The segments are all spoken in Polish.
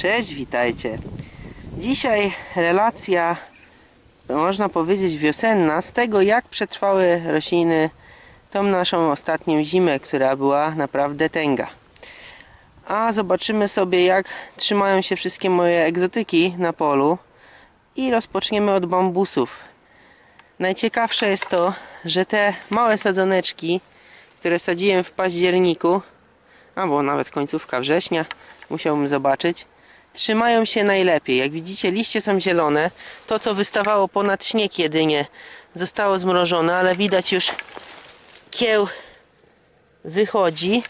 Cześć, witajcie. Dzisiaj relacja, można powiedzieć wiosenna, z tego jak przetrwały rośliny tą naszą ostatnią zimę, która była naprawdę tęga. A zobaczymy sobie jak trzymają się wszystkie moje egzotyki na polu i rozpoczniemy od bambusów. Najciekawsze jest to, że te małe sadzoneczki, które sadziłem w październiku, albo nawet końcówka września, musiałbym zobaczyć, trzymają się najlepiej. Jak widzicie, liście są zielone. To, co wystawało ponad śnieg jedynie, zostało zmrożone, ale widać już kieł wychodzi.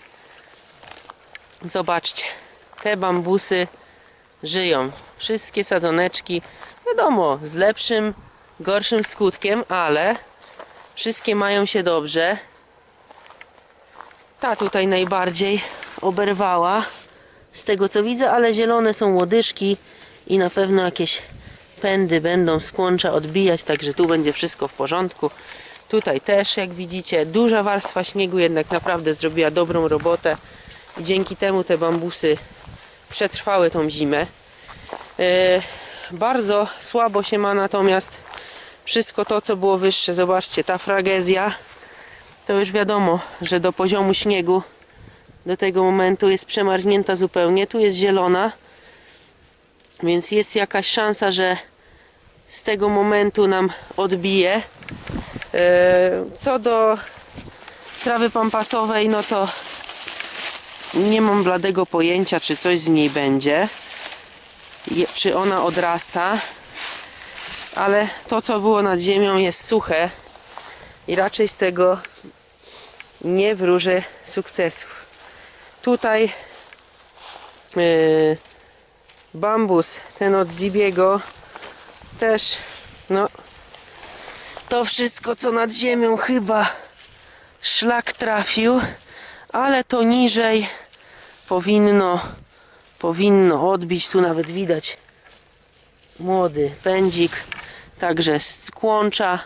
Zobaczcie, te bambusy żyją. Wszystkie sadzoneczki, wiadomo, z lepszym, gorszym skutkiem, ale wszystkie mają się dobrze. Ta tutaj najbardziej oberwała z tego co widzę, ale zielone są łodyżki i na pewno jakieś pędy będą z kłącza odbijać, także tu będzie wszystko w porządku. Tutaj też, jak widzicie, duża warstwa śniegu jednak naprawdę zrobiła dobrą robotę i dzięki temu te bambusy przetrwały tą zimę. E, bardzo słabo się ma natomiast wszystko to, co było wyższe. Zobaczcie, ta fragezja to już wiadomo, że do poziomu śniegu do tego momentu jest przemarznięta zupełnie. Tu jest zielona, więc jest jakaś szansa, że z tego momentu nam odbije. E, Co do trawy pampasowej, no to nie mam bladego pojęcia, czy coś z niej będzie. Czy ona odrasta. Ale to, co było nad ziemią, jest suche i raczej z tego nie wróżę sukcesów. Tutaj yy, bambus, ten od Zibiego też, no to wszystko co nad ziemią chyba szlak trafił, ale to niżej powinno powinno odbić, tu nawet widać młody pędzik, także z kłącza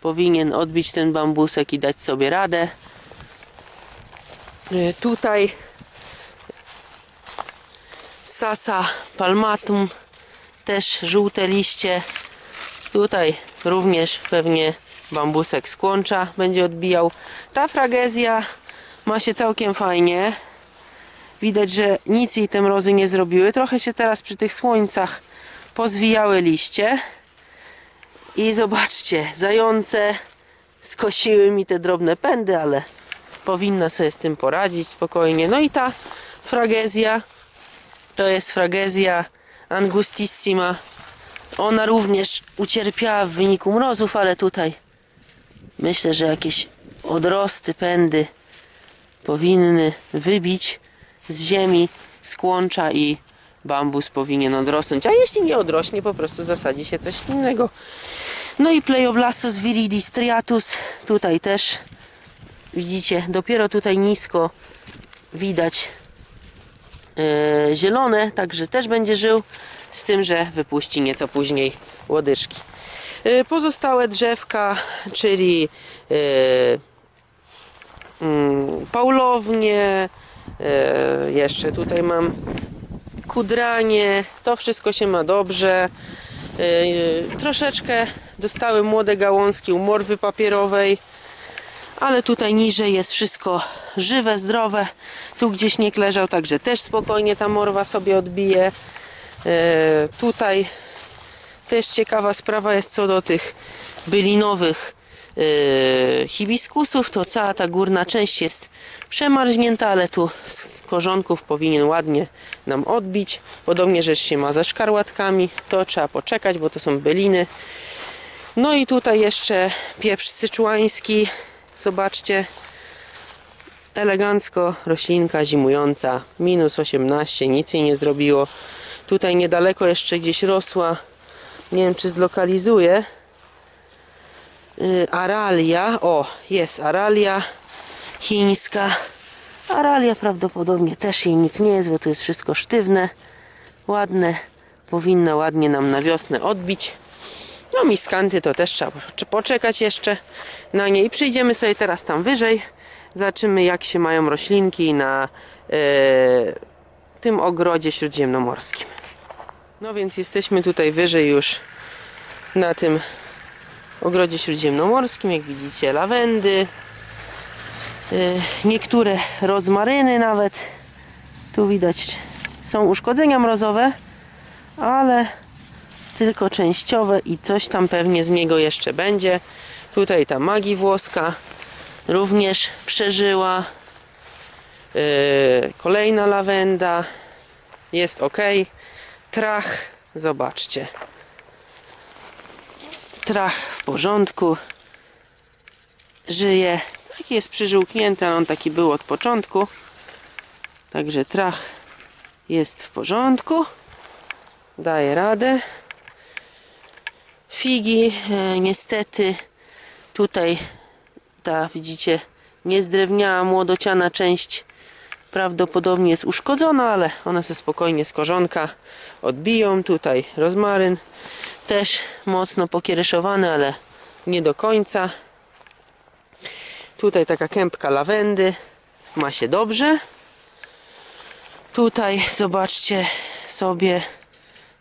powinien odbić ten bambusek i dać sobie radę. Y, Tutaj Sasa palmatum, też żółte liście. Tutaj również pewnie bambusek z kłącza będzie odbijał. Ta fragezja ma się całkiem fajnie. Widać, że nic jej te mrozy nie zrobiły. Trochę się teraz przy tych słońcach pozwijały liście. I zobaczcie, zające skosiły mi te drobne pędy, ale powinna sobie z tym poradzić spokojnie. No i ta fragezja to jest fragezja angustissima. Ona również ucierpiała w wyniku mrozów, ale tutaj myślę, że jakieś odrosty, pędy powinny wybić z ziemi, z kłącza i bambus powinien odrosnąć. A jeśli nie odrośnie, po prostu zasadzi się coś innego. No i Pleioblastus viridis striatus tutaj też widzicie, dopiero tutaj nisko widać zielone, także też będzie żył, z tym, że wypuści nieco później łodyczki. E, pozostałe drzewka, czyli e, mm, paulownie, e, jeszcze tutaj mam kudranie, to wszystko się ma dobrze. E, troszeczkę dostały młode gałązki u morwy papierowej, ale tutaj niżej jest wszystko żywe, zdrowe. Tu gdzie śnieg leżał, także też spokojnie ta morwa sobie odbije. E, tutaj też ciekawa sprawa jest co do tych bylinowych e, hibiskusów. To cała ta górna część jest przemarznięta, ale tu z korzonków powinien ładnie nam odbić. Podobnie rzecz się ma ze szkarłatkami. To trzeba poczekać, bo to są byliny. No i tutaj jeszcze pieprz syczuański. Zobaczcie, elegancko roślinka zimująca, minus 18, nic jej nie zrobiło. Tutaj niedaleko jeszcze gdzieś rosła, nie wiem czy zlokalizuję, yy, aralia, o jest aralia chińska. Aralia prawdopodobnie też jej nic nie jest, bo tu jest wszystko sztywne, ładne, powinna ładnie nam na wiosnę odbić. No miskanty to też trzeba pocze- poczekać jeszcze na nie i przyjdziemy sobie teraz tam wyżej. Zobaczymy jak się mają roślinki na e, tym ogrodzie śródziemnomorskim. No więc jesteśmy tutaj wyżej już na tym ogrodzie śródziemnomorskim. Jak widzicie, lawendy, y, niektóre rozmaryny nawet. Tu widać są uszkodzenia mrozowe, ale tylko częściowe i coś tam pewnie z niego jeszcze będzie. Tutaj ta magii włoska również przeżyła. Yy, kolejna lawenda jest ok. Trach, zobaczcie. Trach w porządku. Żyje. Taki jest przyżółknięty, ale on taki był od początku. Także trach jest w porządku. Daje radę. Figi, e, niestety, tutaj ta, widzicie, niezdrewniała, młodociana część prawdopodobnie jest uszkodzona, ale one se spokojnie z korzonka odbiją. Tutaj rozmaryn też mocno pokiereszowany, ale nie do końca. Tutaj taka kępka lawendy ma się dobrze. Tutaj zobaczcie sobie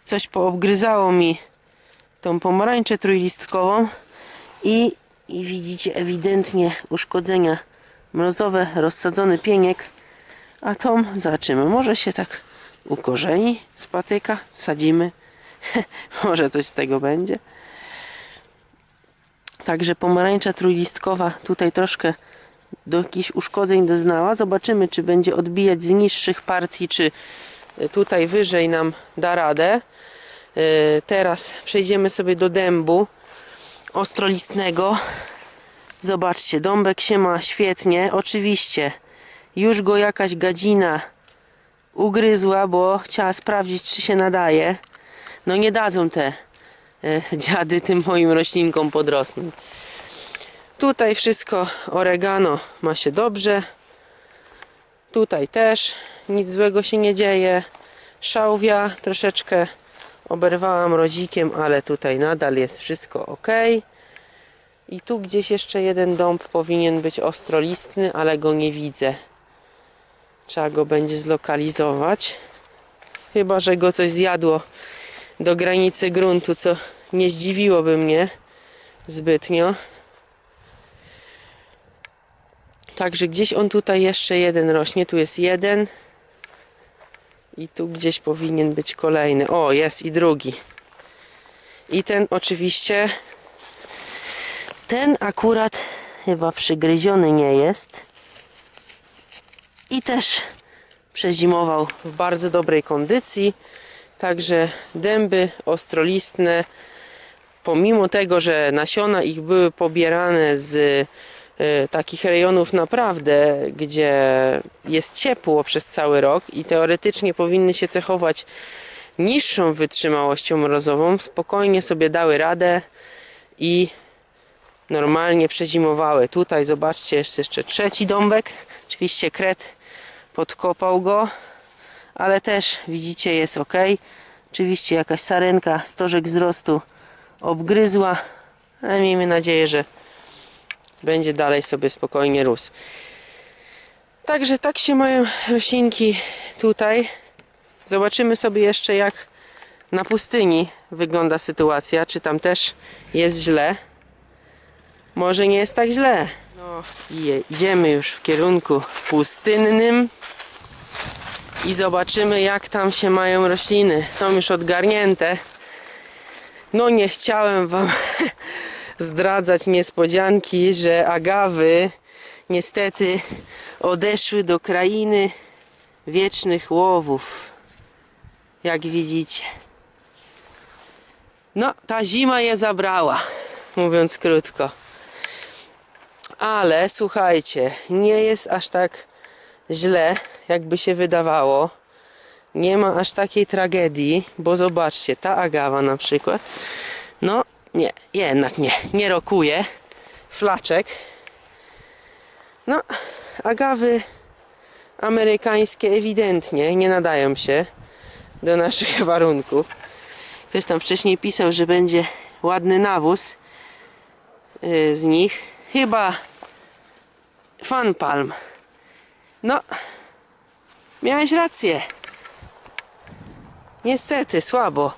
coś poobgryzało mi tą pomarańczę trójlistkową i, i widzicie ewidentnie uszkodzenia. Mrozowe, rozsadzony pieniek. A tą zobaczymy, może się tak ukorzeni z patyka, sadzimy może coś z tego będzie. Także pomarańcza trójlistkowa tutaj troszkę do jakichś uszkodzeń doznała. Zobaczymy czy będzie odbijać z niższych partii czy tutaj wyżej nam da radę. Yy, Teraz przejdziemy sobie do dębu ostrolistnego. Zobaczcie, dąbek się ma świetnie. Oczywiście już go jakaś gadzina ugryzła, bo chciała sprawdzić, czy się nadaje. No nie dadzą te e, dziady tym moim roślinkom podrosnąć. Tutaj wszystko oregano ma się dobrze. Tutaj też nic złego się nie dzieje. Szałwia troszeczkę oberwałam rozikiem, ale tutaj nadal jest wszystko ok. I tu gdzieś jeszcze jeden dąb powinien być ostrolistny, ale go nie widzę. Trzeba go będzie zlokalizować. Chyba, że go coś zjadło do granicy gruntu, co nie zdziwiłoby mnie zbytnio. Także gdzieś on tutaj jeszcze jeden rośnie. Tu jest jeden. I tu gdzieś powinien być kolejny. O, jest i drugi. I ten oczywiście. Ten akurat chyba przygryziony nie jest. I też przezimował w bardzo dobrej kondycji. Także dęby ostrolistne, pomimo tego, że nasiona ich były pobierane z takich rejonów naprawdę, gdzie jest ciepło przez cały rok i teoretycznie powinny się cechować niższą wytrzymałością mrozową, spokojnie sobie dały radę i normalnie przezimowały. Tutaj zobaczcie, jest jeszcze trzeci dąbek. Oczywiście kret podkopał go, ale też widzicie jest ok. Oczywiście jakaś sarenka, stożek wzrostu obgryzła, ale miejmy nadzieję, że będzie dalej sobie spokojnie rósł. Także tak się mają roślinki tutaj. Zobaczymy sobie jeszcze jak na pustyni wygląda sytuacja. Czy tam też jest źle? Może nie jest tak źle. No idziemy już w kierunku pustynnym i zobaczymy jak tam się mają rośliny. Są już odgarnięte. No nie chciałem wam zdradzać niespodzianki, że agawy niestety odeszły do krainy wiecznych łowów. Jak widzicie. No, ta zima je zabrała, mówiąc krótko. Ale słuchajcie, nie jest aż tak źle, jakby się wydawało. Nie ma aż takiej tragedii, bo zobaczcie, ta agawa na przykład, no nie, jednak nie, nie rokuje. Flaczek. No, agawy amerykańskie ewidentnie nie nadają się do naszych warunków. Ktoś tam wcześniej pisał, że będzie ładny nawóz yy, z nich. Chyba Fan Palm. No, miałeś rację. Niestety, słabo.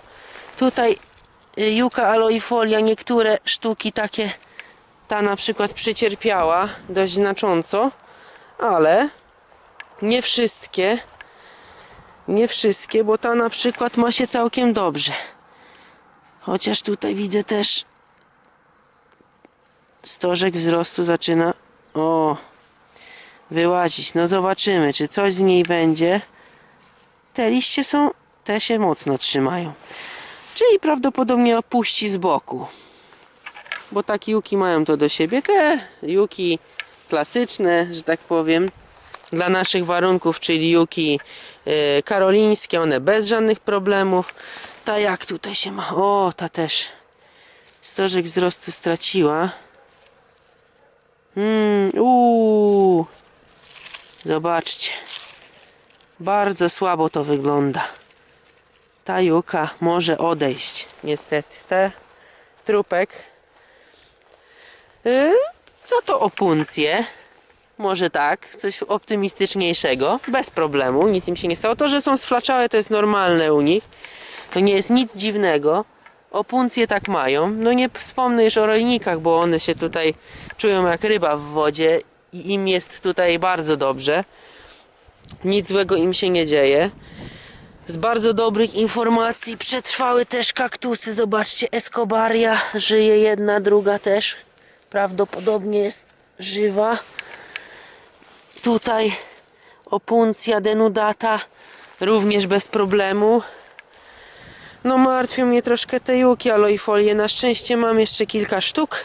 Tutaj y, Juka aloifolia, niektóre sztuki takie, ta na przykład przycierpiała dość znacząco, ale nie wszystkie. Nie wszystkie, bo ta na przykład ma się całkiem dobrze. Chociaż tutaj widzę też stożek wzrostu zaczyna o wyłazić. No zobaczymy, czy coś z niej będzie. Te liście są, te się mocno trzymają. Czyli prawdopodobnie opuści z boku. Bo takie juki mają to do siebie. Te juki klasyczne, że tak powiem, dla naszych warunków, czyli juki e, karolińskie, one bez żadnych problemów. Ta jak tutaj się ma? O, ta też. Stożek wzrostu straciła. Mm, uuu. Zobaczcie. Bardzo słabo to wygląda. Ta juka może odejść. Niestety. Te trupek. Yy, za to opuncję. Może tak, coś optymistyczniejszego, bez problemu, nic im się nie stało. To, że są sflaczałe, to jest normalne u nich. To nie jest nic dziwnego. Opuncje tak mają. No nie wspomnę już o rojnikach, bo one się tutaj czują jak ryba w wodzie i im jest tutaj bardzo dobrze. Nic złego im się nie dzieje. Z bardzo dobrych informacji przetrwały też kaktusy. Zobaczcie, Escobaria żyje jedna, druga też. Prawdopodobnie jest żywa. Tutaj opuncja denudata również bez problemu. No martwią mnie troszkę te juki aloifolie. Na szczęście mam jeszcze kilka sztuk,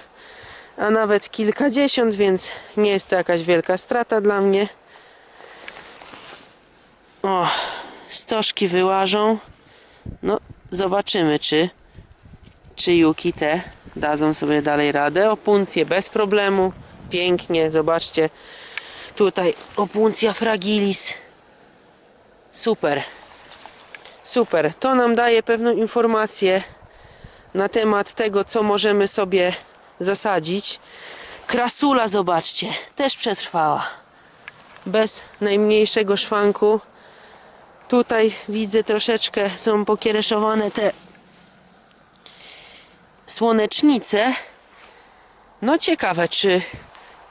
a nawet kilkadziesiąt, więc nie jest to jakaś wielka strata dla mnie. O, stożki wyłażą. No, zobaczymy, czy, czy juki te dadzą sobie dalej radę. Opuncje bez problemu. Pięknie, zobaczcie. Tutaj opuncja fragilis. Super. Super. To nam daje pewną informację na temat tego, co możemy sobie zasadzić. Krasula, zobaczcie, też przetrwała. Bez najmniejszego szwanku. Tutaj widzę troszeczkę są pokiereszowane te słonecznice. No ciekawe, czy,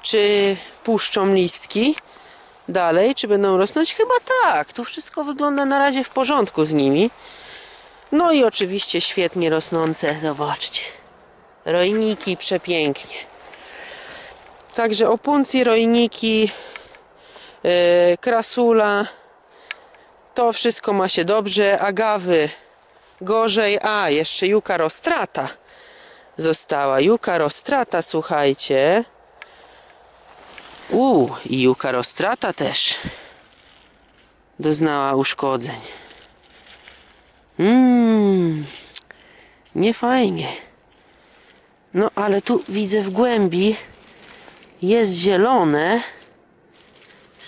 czy puszczą listki dalej, czy będą rosnąć? Chyba tak. Tu wszystko wygląda na razie w porządku z nimi. No i oczywiście świetnie rosnące, zobaczcie. Rojniki przepięknie. Także opuncje, rojniki, yy, krasula, to wszystko ma się dobrze. Agawy gorzej. A, jeszcze juka rostrata została. Juka rostrata, słuchajcie. U, i juka rostrata też doznała uszkodzeń. Mmm, nie fajnie. No, ale tu widzę w głębi jest zielone.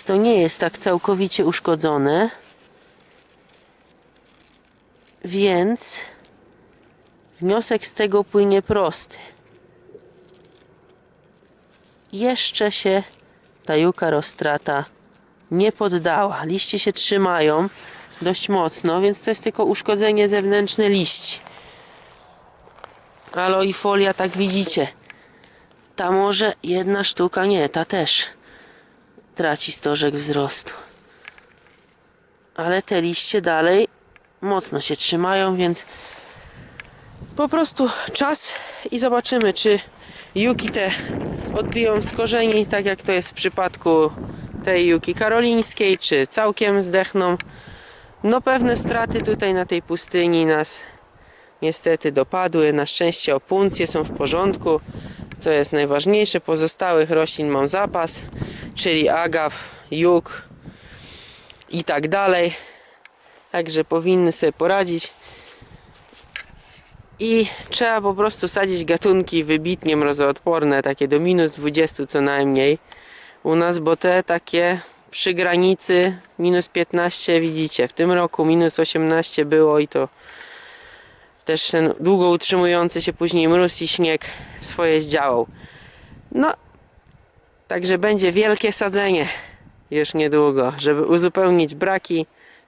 To nie jest tak całkowicie uszkodzone. Więc wniosek z tego płynie prosty. Jeszcze się ta juka rostrata nie poddała. Liście się trzymają dość mocno, więc to jest tylko uszkodzenie zewnętrzne liści. Aloifolia, tak widzicie. Ta może jedna sztuka, nie, ta też traci stożek wzrostu. Ale te liście dalej mocno się trzymają, więc po prostu czas i zobaczymy, czy juki te odbiją z korzeni, tak jak to jest w przypadku tej juki karolińskiej, czy całkiem zdechną. No pewne straty tutaj na tej pustyni nas niestety dopadły. Na szczęście opuncje są w porządku, co jest najważniejsze. Pozostałych roślin mam zapas, czyli agaw, juk i tak dalej. Także powinny sobie poradzić. I trzeba po prostu sadzić gatunki wybitnie mrozoodporne, takie do minus 20 co najmniej u nas, bo te takie przy granicy minus 15 widzicie. W tym roku minus 18 było i to też ten długo utrzymujący się później mróz i śnieg swoje zdziałał. No, także będzie wielkie sadzenie już niedługo, żeby uzupełnić braki.